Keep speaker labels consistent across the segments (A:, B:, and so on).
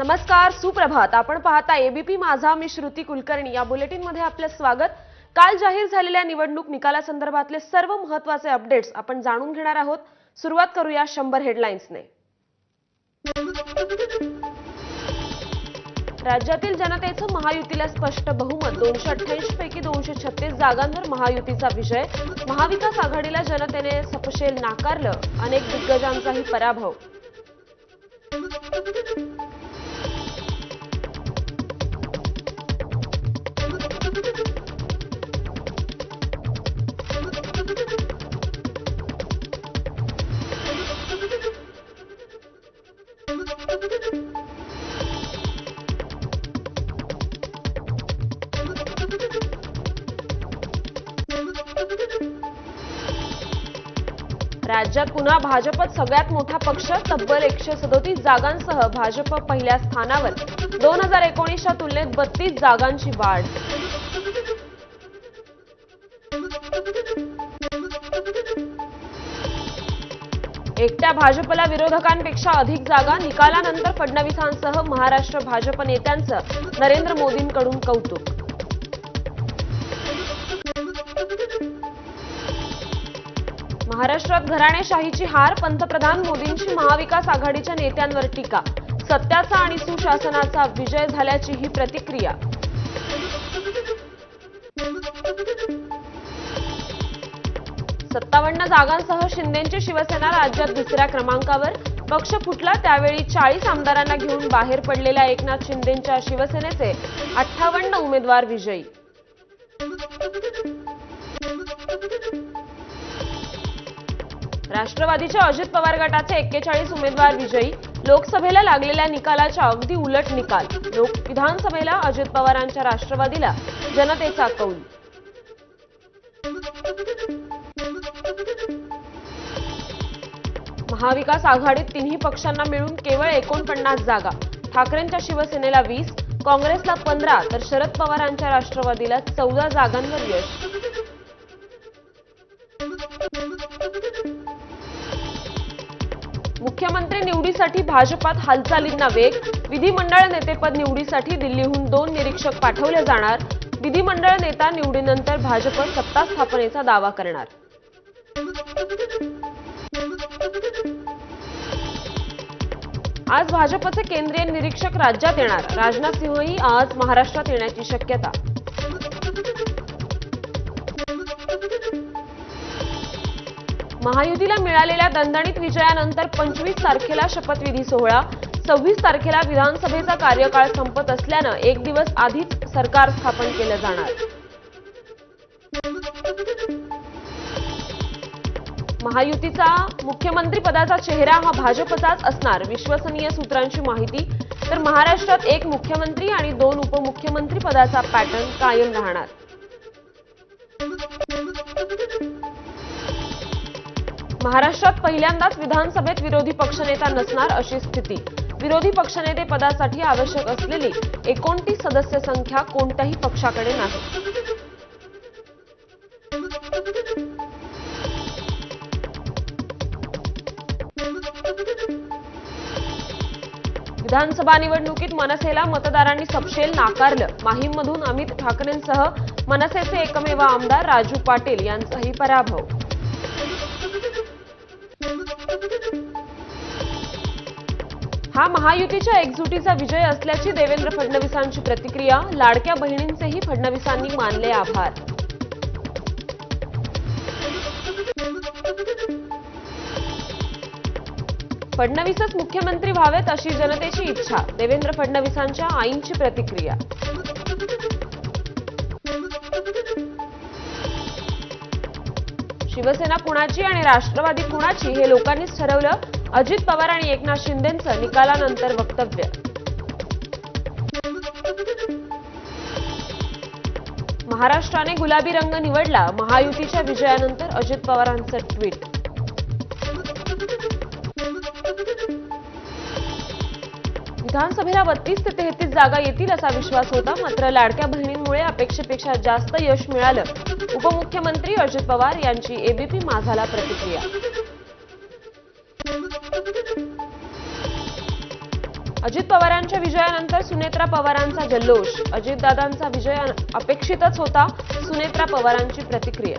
A: नमस्कार सुप्रभात. आपण पाहता एबीपी माझा मी श्रुती कुलकर्णी. या बुलेटिनमध्ये आपलं स्वागत. काल जाहीर झालेल्या निवडणूक निकालासंदर्भातले सर्व महत्त्वाचे अपडेट्स आपण जाणून घेणार आहोत. सुरुवात करूया शंभर हेडलाईन्सने राज्यातील जनतेचं महायुतीला स्पष्ट बहुमत. दोनशे अठ्ठ्याऐंशी पैकी दोनशे छत्तीस जागांवर महायुतीचा विजय. महाविकास आघाडीला जनतेने सपशेल नाकारलं. अनेक दिग्गजांचाही पराभव. राज्यात पुन्हा भाजपत सगळ्यात मोठा पक्ष तब्बल एकशे सदोतीस जागांसह भाजप पहिल्या स्थानावर. दोन हजार एकोणीसच्या तुलनेत बत्तीस जागांची वाढ. एकट्या भाजपला विरोधकांपेक्षा अधिक जागा निकालानंतर फडणवीसांसह महाराष्ट्र भाजप नेत्यांचं नरेंद्र मोदींकडून कौतुक. महाराष्ट्रात घराणेशाहीची हार पंतप्रधान मोदींची महाविकास आघाडीच्या नेत्यांवर टीका. सत्याचा आणि सुशासनाचा विजय झाल्याची ही प्रतिक्रिया. सत्तावन्न जागांसह शिंदेची शिवसेना राज्यात दुसऱ्या क्रमांकावर. पक्ष फुटला त्यावेळी चाळीस आमदारांना घेऊन बाहेर पडलेल्या एकनाथ शिंदेच्या शिवसेनेचे अठ्ठावन्न उमेदवार विजयी. राष्ट्रवादीच्या अजित पवार गटाचे एक्केचाळीस उमेदवार विजयी. लोकसभेला लागलेल्या निकालाच्या अगदी उलट निकाल. लोक विधानसभेला अजित पवारांच्या राष्ट्रवादीला जनतेचा कौल. महाविकास आघाडीत तिन्ही पक्षांना मिळून केवळ एकोणपन्नास जागा. ठाकरेंच्या शिवसेनेला वीस काँग्रेसला पंधरा तर शरद पवारांच्या राष्ट्रवादीला चौदा जागांवर यश. मुख्यमंत्री निवडीसाठी भाजपात हालचालींना वेग. विधिमंडळ नेतेपद निवडीसाठी दिल्लीहून दोन निरीक्षक पाठवले जाणार. विधिमंडळ नेता निवडीनंतर भाजप सत्ता स्थापनेचा दावा करणार. आज भाजपचे केंद्रीय निरीक्षक राज्यात येणार. राजनाथ सिंहही आज महाराष्ट्रात येण्याची शक्यता. महायुतीला मिळालेल्या दणदणीत विजयानंतर पंचवीस तारखेला शपथविधी सोहळा. सव्वीस तारखेला विधानसभेचा कार्यकाळ संपत असल्यानं एक दिवस आधीच सरकार स्थापन केलं जाणार. महायुतीचा मुख्यमंत्री पदाचा चेहरा हा भाजपचाच असणार विश्वसनीय सूत्रांची माहिती. तर महाराष्ट्रात एक मुख्यमंत्री आणि दोन उपमुख्यमंत्री पदाचा पॅटर्न कायम राहणार. महाराष्ट्रात पहिल्यांदाच विधानसभेत विरोधी पक्षनेता नसणार अशी स्थिती. विरोधी पक्षनेते पदासाठी आवश्यक असलेली एकोणतीस सदस्य संख्या कोणत्याही पक्षाकडे नाही. विधानसभा निवडणुकीत मनसेला मतदारांनी सपशेल नाकारलं. माहीममधून अमित ठाकरेंसह मनसेचे एकमेव आमदार राजू पाटील यांचाही पराभव. हा महायुतीच्या एकजुटीचा विजय असल्याची देवेंद्र फडणवीसांची प्रतिक्रिया लाडक्या बहिणींचेही फडणवीसांनी मानले आभार. फडणवीसच मुख्यमंत्री व्हावेत अशी जनतेची इच्छा देवेंद्र फडणवीसांच्या आईंची प्रतिक्रिया. शिवसेना कुणाची आणि राष्ट्रवादी कुणाची हे लोकांनीच ठरवलं अजित पवार आणि एकनाथ शिंदेंचं निकालानंतर वक्तव्य. महाराष्ट्राने गुलाबी रंग निवडला महायुतीच्या विजयानंतर अजित पवारांचं ट्विट. विधानसभेला बत्तीस ते तेहतीस जागा येतील असा विश्वास होता मात्र लाडक्या बहिणींमुळे अपेक्षेपेक्षा जास्त यश मिळालं. उपमुख्यमंत्री अजित पवार यांची एबीपी माझाला प्रतिक्रिया. अजित पवारांच्या विजयानंतर सुनेत्रा पवारांचा जल्लोष. अजितदादांचा विजय अपेक्षितच होता सुनेत्रा पवारांची प्रतिक्रिया.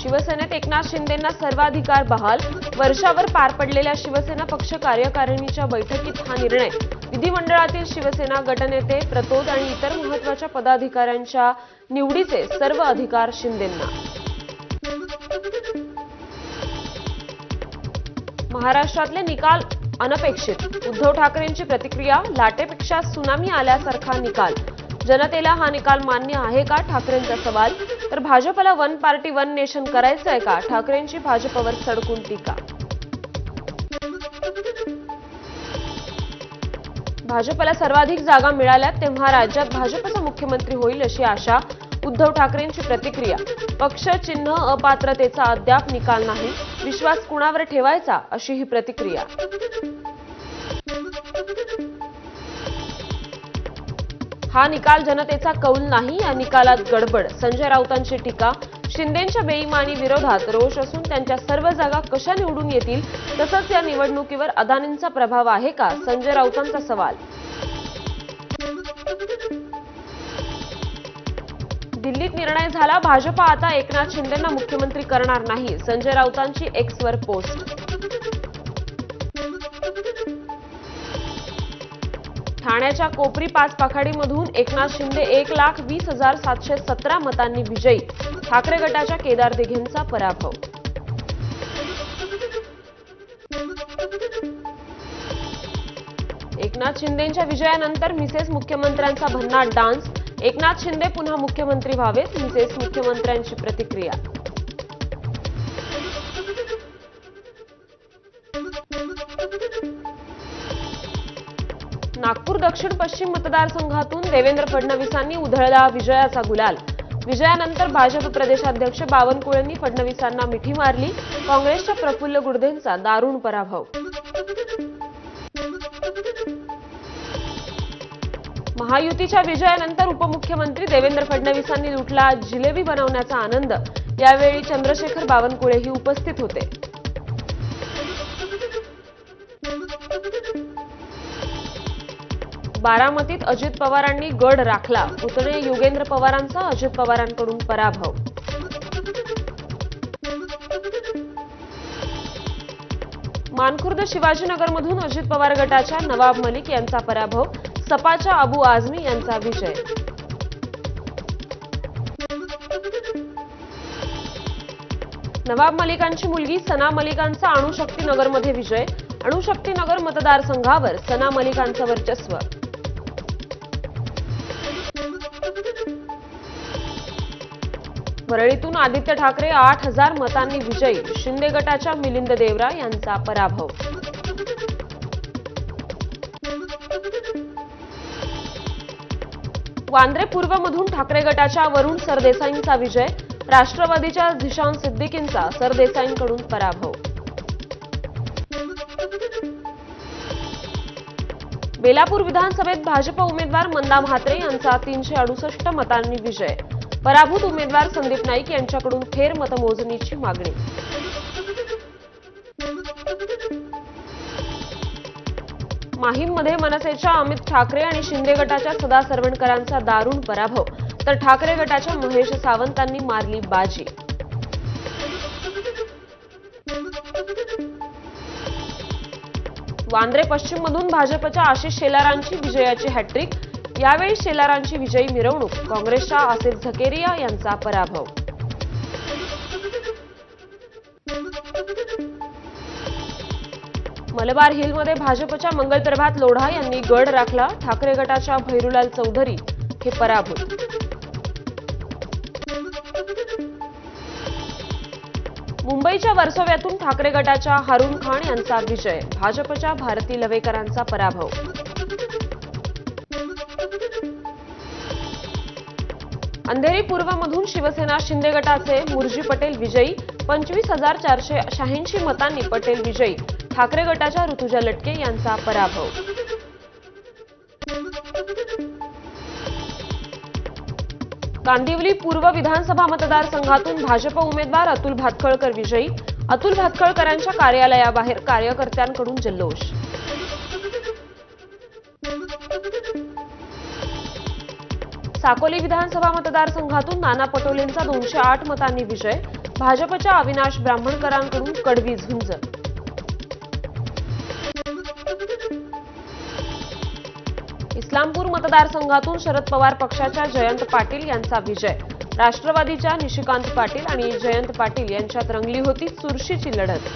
A: शिवसेनेत एकनाथ शिंदेंना सर्वाधिकार बहाल. वर्षावर पार पडलेल्या शिवसेना पक्ष कार्यकारिणीच्या बैठकीत हा निर्णय. विधिमंडळातील शिवसेना गटनेते प्रतोद आणि इतर महत्त्वाच्या पदाधिकाऱ्यांच्या निवडीचे सर्व अधिकार शिंदेंना. महाराष्ट्रातले निकाल अनपेक्षित. उद्धव ठाकरेंची प्रतिक्रिया लाटेपेक्षा सुनामी आल्यासारखा निकाल. जनतेला हा निकाल मान्य आहे का ठाकरेंचा सवाल? तर भाजपला वन पार्टी वन नेशन करायचंय का? ठाकरेंची भाजपवर सडकून टीका. भाजपला सर्वाधिक जागा मिळाल्या तेव्हा राज्यात भाजपचा मुख्यमंत्री होईल अशी आशा उद्धव ठाकरेंची प्रतिक्रिया. पक्ष चिन्ह अपात्रतेचा अद्याप निकाल नाही. विश्वास कुणावर ठेवायचा अशी ही प्रतिक्रिया. हा निकाल जनतेचा कौल नाही या निकालात गडबड. संजय राऊतांची टीका. शिंदेच्या बेईमानी विरोधात रोष असून त्यांच्या सर्व जागा कशा निवडून येतील तसंच या निवडणुकीवर अदानींचा प्रभाव आहे का संजय राऊतांचा सवाल. दिल्लीत निर्णय झाला भाजपा आता एकनाथ शिंदेंना मुख्यमंत्री करणार नाही. संजय राऊतांची एक्सवर पोस्ट. ठाण्याच्या कोपरी पाच पाखाडीमधून एकनाथ शिंदे एक लाख वीस हजार सातशे सतरा मतांनी विजयी. ठाकरे गटाच्या केदार दिघेंचा पराभव. एकनाथ शिंदेच्या विजयानंतर मिसेस मुख्यमंत्र्यांचा भन्नाट डान्स. एकनाथ शिंदे पुन्हा मुख्यमंत्री व्हावेत मिसेस मुख्यमंत्र्यांची प्रतिक्रिया. नागपूर दक्षिण पश्चिम मतदारसंघातून देवेंद्र फडणवीसांनी उधळला विजयाचा गुलाल. विजयानंतर भाजप प्रदेशाध्यक्ष बावनकुळेंनी फडणवीसांना मिठी मारली. काँग्रेसच्या प्रफुल्ल गुर्देंचा दारुण पराभव. महायुतीच्या विजयानंतर उपमुख्यमंत्री देवेंद्र फडणवीसांनी लुटला जिलेबी बनवण्याचा आनंद. यावेळी चंद्रशेखर बावनकुळेही उपस्थित होते. बारामतीत अजित पवारांनी गड राखला. पुतणे योगेंद्र पवारांचा अजित पवारांकडून पराभव. मानखुर्द शिवाजीनगरमधून अजित पवार गटाच्या नवाब मलिक यांचा पराभव. सपाच्या अबू आझमी यांचा विजय. नवाब मलिकांची मुलगी सना मलिकांचा अणुशक्ती नगरमध्ये विजय. अणुशक्ती नगर मतदारसंघावर सना मलिकांचं वर्चस्व. वरळीतून आदित्य ठाकरे आठ हजार मतांनी विजयी. शिंदे गटाच्या मिलिंद देवरा यांचा पराभव. वांद्रे पूर्वमधून ठाकरे गटाच्या वरुण सरदेसाईंचा विजय राष्ट्रवादीच्या झिशान सिद्दीकींचा सरदेसाईंकडून पराभव. बेलापूर विधानसभेत भाजप उमेदवार मंदा म्हात्रे यांचा तीनशे अडुसष्ट मतांनी विजय. पराभूत उमेदवार संदीप नाईक यांच्याकडून फेर मतमोजणीची मागणी. माहीममध्ये मनसेच्या अमित ठाकरे आणि शिंदे गटाच्या सदा सरवणकरांचा दारुण पराभव. तर ठाकरे गटाच्या महेश सावंतांनी मारली बाजी. वांद्रे पश्चिममधून भाजपच्या आशिष शेलारांची विजयाची हॅट्रिक. यावेळी शेलारांची विजयी मिरवणूक. काँग्रेसच्या आसिफ झकेरिया यांचा पराभव. मलबार हिलमध्ये भाजपच्या मंगलप्रभात लोढा यांनी गड राखला. ठाकरे गटाच्या भैरूलाल चौधरी हे पराभूत. मुंबईच्या वर्सोव्यातून ठाकरे गटाच्या हारून खान यांचा विजय. भाजपच्या भारती लवेकरांचा पराभव. अंधेरी पूर्वमधून शिवसेना शिंदे गटाचे मुरजी पटेल विजयी. पंचवीस हजार चारशे शहाऐंशी मतांनी पटेल विजयी. ठाकरे गटाच्या ऋतुजा लटके यांचा पराभव. कांदिवली पूर्व विधानसभा मतदारसंघातून भाजप उमेदवार अतुल भातखळकर विजयी. अतुल भातखळकरांच्या कार्यालयाबाहेर कार्यकर्त्यांकडून जल्लोष. साकोली विधानसभा मतदारसंघातून नाना पटोलेंचा दोनशे आठ मतांनी विजय. भाजपच्या अविनाश ब्राह्मणकरांकडून कडवी झुंज इस्लामपूर मतदारसंघातून शरद पवार पक्षाच्या जयंत पाटील यांचा विजय. राष्ट्रवादीच्या निशिकांत पाटील आणि जयंत पाटील यांच्यात रंगली होती चुरशीची लढत.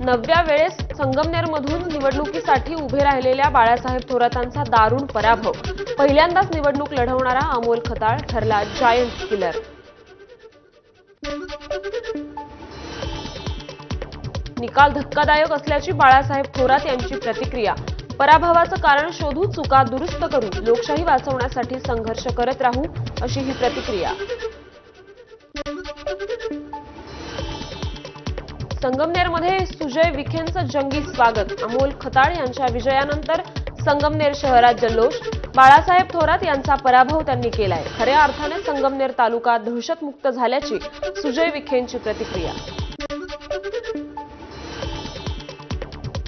A: नवव्या वेळेस संगमनेरमधून निवडणुकीसाठी उभे राहिलेल्या बाळासाहेब थोरातांचा दारुण पराभव. पहिल्यांदाच निवडणूक लढवणारा अमोल खताळ ठरला जायंट किलर निकाल धक्कादायक असल्याची बाळासाहेब थोरात यांची प्रतिक्रिया. पराभवाचं कारण शोधू चुका दुरुस्त करू लोकशाही वाचवण्यासाठी संघर्ष करत राहू अशी ही प्रतिक्रिया. संगमनेरमध्ये सुजय विखेंचं जंगी स्वागत. अमोल खताळ यांच्या विजयानंतर संगमनेर शहरात जल्लोष. बाळासाहेब थोरात यांचा पराभव त्यांनी केलाय. खऱ्या अर्थाने संगमनेर तालुका दहशतमुक्त झाल्याची सुजय विखेंची प्रतिक्रिया.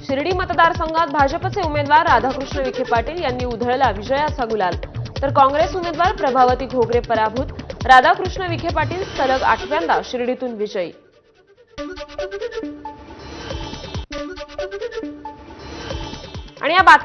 A: शिर्डी मतदारसंघात भाजपचे उमेदवार राधाकृष्ण विखे पाटील यांनी उधळला विजयाचा गुलाल. तर काँग्रेस उमेदवार प्रभावती घोगरे पराभूत. राधाकृष्ण विखे पाटील सलग आठव्यांदा शिर्डीतून विजयी. आणि या बातम्या